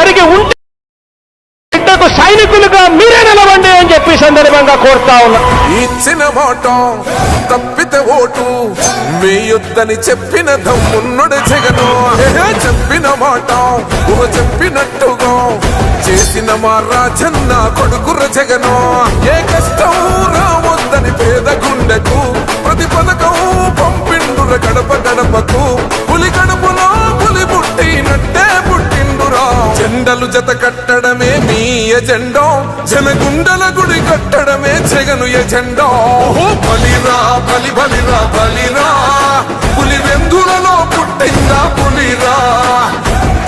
జరిగి ఉంటే బిడ్డకు సైనికులుగా మీరే నిలవండి అని చెప్పి సందర్భంగా కోరుతా ఉన్నా. ఇచ్చిన మాట తప్పితే ఓటు మీ యుద్ధని చెప్పిన దమ్మున్నడు జగను. చెప్పిన మాట ఊహ చెప్పినట్టుగా చేసిన మా రాజన్న కొడుకుర జగను. ఏ కష్టం రా జనగుండల గుడి కట్టడమే జగను ఎజెండా. ఓహో బలిరా బలి బలిరా బలిరా. పులి వెందులలో పుట్టిందా పులిరా.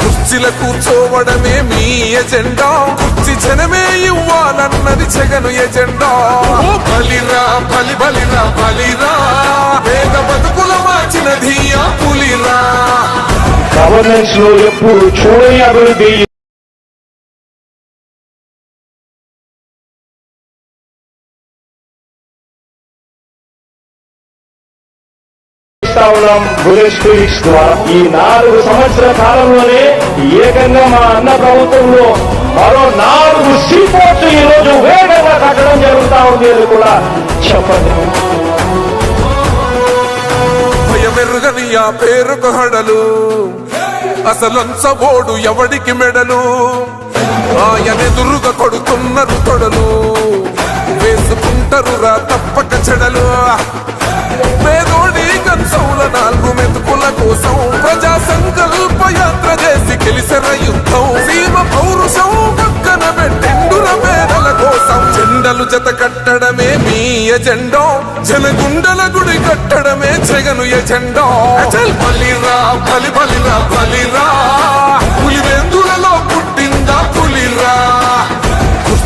కుర్చీల కూర్చోవడమే మీ ఎజెండా. కుర్చీ జనమే ఇవ్వాలన్నది జగను ఎజెండా. బలిరా బలి బలిరా బలిరా. పేద బతుకుల మార్చినది ఆ పులిరా. గవర్నెన్స్లో ఎప్పుడు చూడని అభివృద్ధి ఇస్తా ఉన్నాం బుల్లెట్ స్పీడ్స్ ద్వారా ఈ నాలుగు సంవత్సర కాలంలోనే ఏకంగా మా అన్న ప్రభుత్వంలో మరో నాలుగు సీపోర్ట్లు ఈ రోజు వేగంగా కట్టడం జరుగుతా ఉంది అని కూడా చెప్పండి. భయమెరుగని ఆ పేరుకు హడలు. అసలంచబోడు ఎవడికి మెడలు? ఆయనెదురుగా కొడుతున్నారు తొడలు. వేసుకుంటారు రా తప్పక చెడలు. కోసం ప్రజా సంకల్ప యాత్ర చేసి గెలిసిన యుద్ధం. సీమ పౌరుషం పక్కన పెట్టిండుర పేదల కోసం జెండలు జత కట్టడమే మీ ఎజెండో. జనగుండల గుడి కట్టడమే జగను ఎజెండో. బలిరా బలి బలిరా బలిరా. పులివే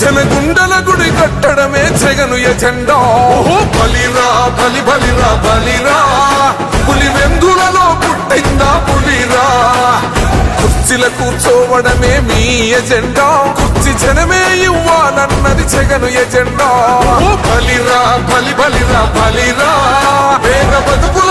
జనగుండల గుడి కట్టడమే జగను ఎజెండా. ఓహో బలిరా బలి బలిరా బలిరా. పులి వెందులలో పుట్టిందా పులిరా. కుర్చీల కూర్చోవడమే మీ ఎజెండా. కుర్చీ జనమే ఇవ్వాలన్నది జగను ఎజెండా. ఓ బలిరా బలి బలిరా బలిరా. వేగ బతుకుల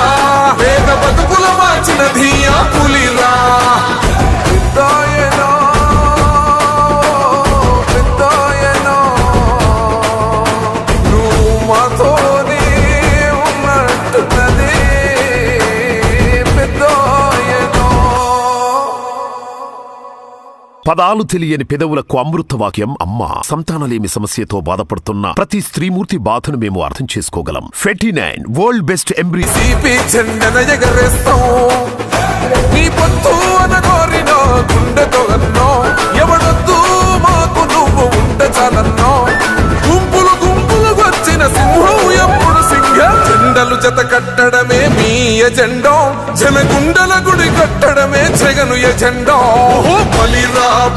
పదాలు తెలియని పెదవులకు అమృత వాక్యం అమ్మ. సంతానలేమి సమస్యతో బాధపడుతున్న ప్రతి స్త్రీమూర్తి బాధను మేము అర్థం చేసుకోగలం. ఫెటీ నైన్ వరల్డ్ బెస్ట్ ఎంబ్రీ తీపి చెండన ఎగరేస్తాం నీ పొత్తు అనగోరినో గుండెతో అన్నో. ఎవడొద్దు మాకు నువ్వు ఉండ చాలన్నో గుంపులు గుంపులు వచ్చిన సింహం ఎప్పుడు సింహ. జెండలు జత కట్టడమే మీ ఎజెండో. జనగుండల గుడి కట్టడమే జగను ఎజెండో. ఓహో బలిరా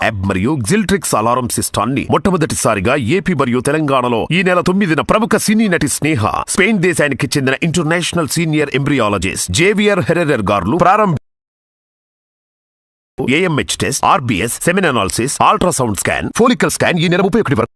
యాప్ మరియు జిల్ట్రిక్స్ అలారం సిస్టాన్ని మొట్టమొదటిసారిగా ఏపీ మరియు తెలంగాణలో ఈ నెల తొమ్మిదిన ప్రముఖ సినీ నటి స్నేహ స్పెయిన్ దేశానికి చెందిన international senior embryologist Javier Herrera గారు ప్రారంభ AMH test RBS semen analysis ultrasound scan follicle scan ఈ నెల ముప్పై ఒకటి వరకు